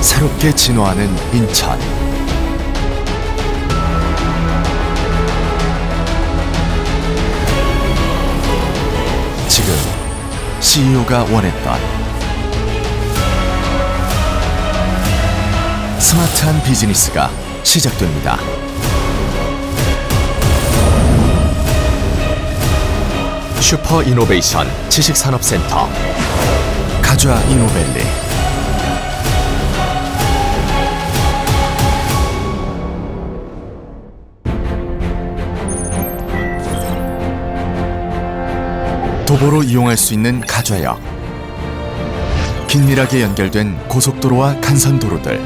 새롭게 진화하는 인천. 지금 CEO가 원했던 스마트한 비즈니스가 시작됩니다. 슈퍼 이노베이션 지식산업센터 가좌 이노벨리 도보로 이용할 수 있는 가좌역 긴밀하게 연결된 고속도로와 간선도로들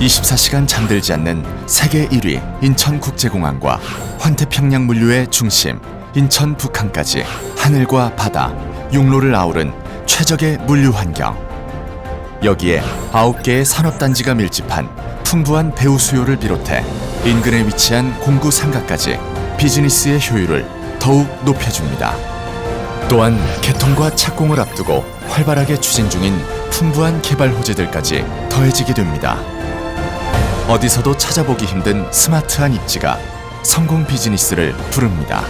24시간 잠들지 않는 세계 1위 인천국제공항과 환태평양 물류의 중심 인천 북한까지 하늘과 바다, 육로를 아우른 최적의 물류 환경. 여기에 9개의 산업단지가 밀집한 풍부한 배후 수요를 비롯해 인근에 위치한 공구 상가까지 비즈니스의 효율을 더욱 높여줍니다. 또한 개통과 착공을 앞두고 활발하게 추진 중인 풍부한 개발 호재들까지 더해지게 됩니다. 어디서도 찾아보기 힘든 스마트한 입지가 성공 비즈니스를 부릅니다.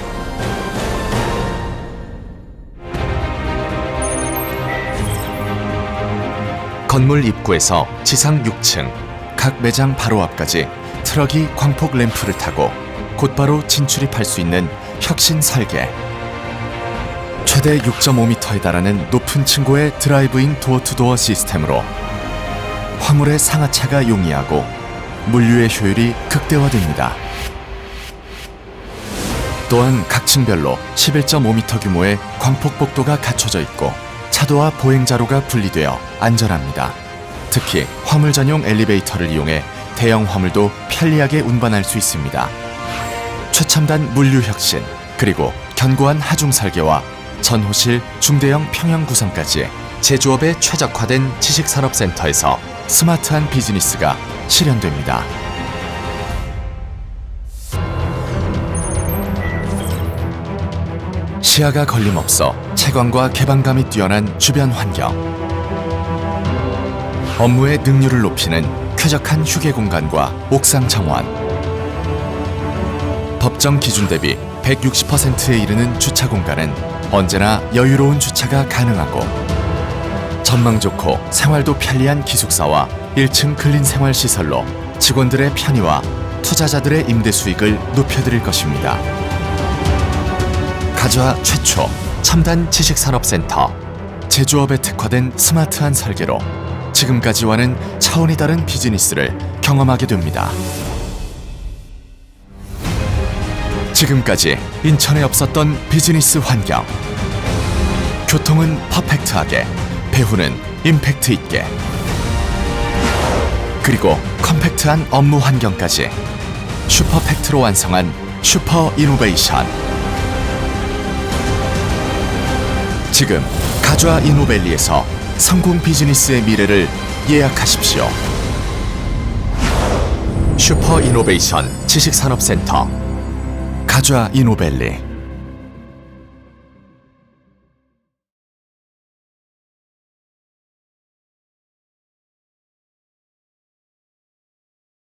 건물 입구에서 지상 6층 각 매장 바로 앞까지 트럭이 광폭 램프를 타고 곧바로 진출입할 수 있는 혁신 설계. 최대 6.5m에 달하는 높은 층고의 드라이브인 도어투도어 시스템으로 화물의 상하차가 용이하고 물류의 효율이 극대화됩니다. 또한 각 층별로 11.5m 규모의 광폭 복도가 갖춰져 있고 차도와 보행자로가 분리되어 안전합니다. 특히 화물 전용 엘리베이터를 이용해 대형 화물도 편리하게 운반할 수 있습니다. 최첨단 물류 혁신 그리고 견고한 하중 설계와 전호실 중대형 평형 구성까지 제조업에 최적화된 지식산업센터에서 스마트한 비즈니스가 실현됩니다. 시야가 걸림없어 채광과 개방감이 뛰어난 주변 환경. 업무의 능률을 높이는 쾌적한 휴게 공간과 옥상 정원. 법정 기준 대비 160%에 이르는 주차 공간은 언제나 여유로운 주차가 가능하고 전망 좋고 생활도 편리한 기숙사와 1층 근린 생활 시설로 직원들의 편의와 투자자들의 임대 수익을 높여드릴 것입니다. 가좌 최초 첨단 지식산업센터 제조업에 특화된 스마트한 설계로 지금까지와는 차원이 다른 비즈니스를 경험하게 됩니다. 지금까지 인천에 없었던 비즈니스 환경. 교통은 퍼펙트하게 배후는 임팩트 있게. 그리고 컴팩트한 업무 환경까지 슈퍼팩트로 완성한 슈퍼 이노베이션. 지금 가좌 이노벨리에서 성공 비즈니스의 미래를 예약하십시오. 슈퍼 이노베이션 지식산업센터 가좌 이노벨리